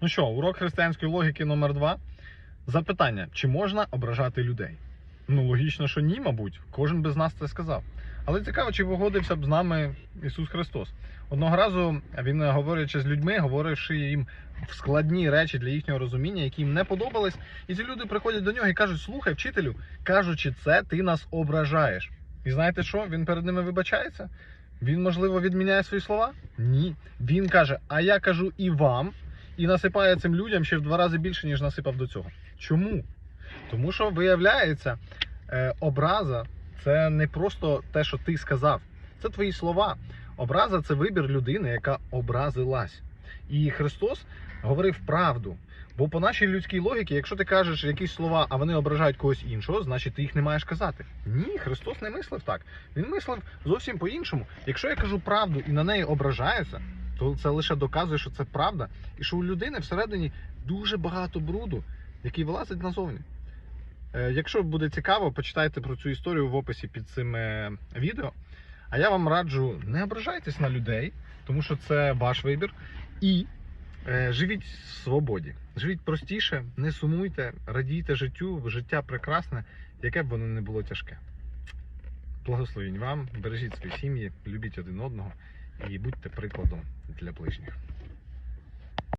Ну що, урок християнської логіки номер 2 Запитання: чи можна ображати людей? Ну, логічно, що ні, мабуть. Кожен би з нас це сказав. Але цікаво, чи погодився б з нами Ісус Христос. Одного разу він, говорячи з людьми, говоривши їм складні речі для їхнього розуміння, які їм не подобались, і ці люди приходять до нього і кажуть: слухай, вчителю, кажучи це, ти нас ображаєш. І знаєте що? Він перед ними вибачається? Він, можливо, відміняє свої слова? Ні. Він каже: А я кажу і вам, і насипає цим людям ще в два рази більше, ніж насипав до цього. Чому? Тому що виявляється, е, образа це не просто те, що ти сказав, це твої слова. Образа це вибір людини, яка образилась. І Христос говорив правду. Бо по нашій людській логіці, якщо ти кажеш якісь слова, а вони ображають когось іншого, значить ти їх не маєш казати. Ні, Христос не мислив так. Він мислив зовсім по-іншому. Якщо я кажу правду і на неї ображаюся, то це лише доказує, що це правда, і що у людини всередині дуже багато бруду, який вилазить назовні. Е, Якщо буде цікаво, почитайте про цю історію в описі під цим е, відео. А я вам раджу, не ображайтесь на людей, тому що це ваш вибір. І е, живіть в свободі. Живіть простіше, не сумуйте, радійте життю, життя прекрасне, яке б воно не було тяжке. Благословінь вам, бережіть свої сім'ї, любіть один одного і будьте прикладом для ближніх.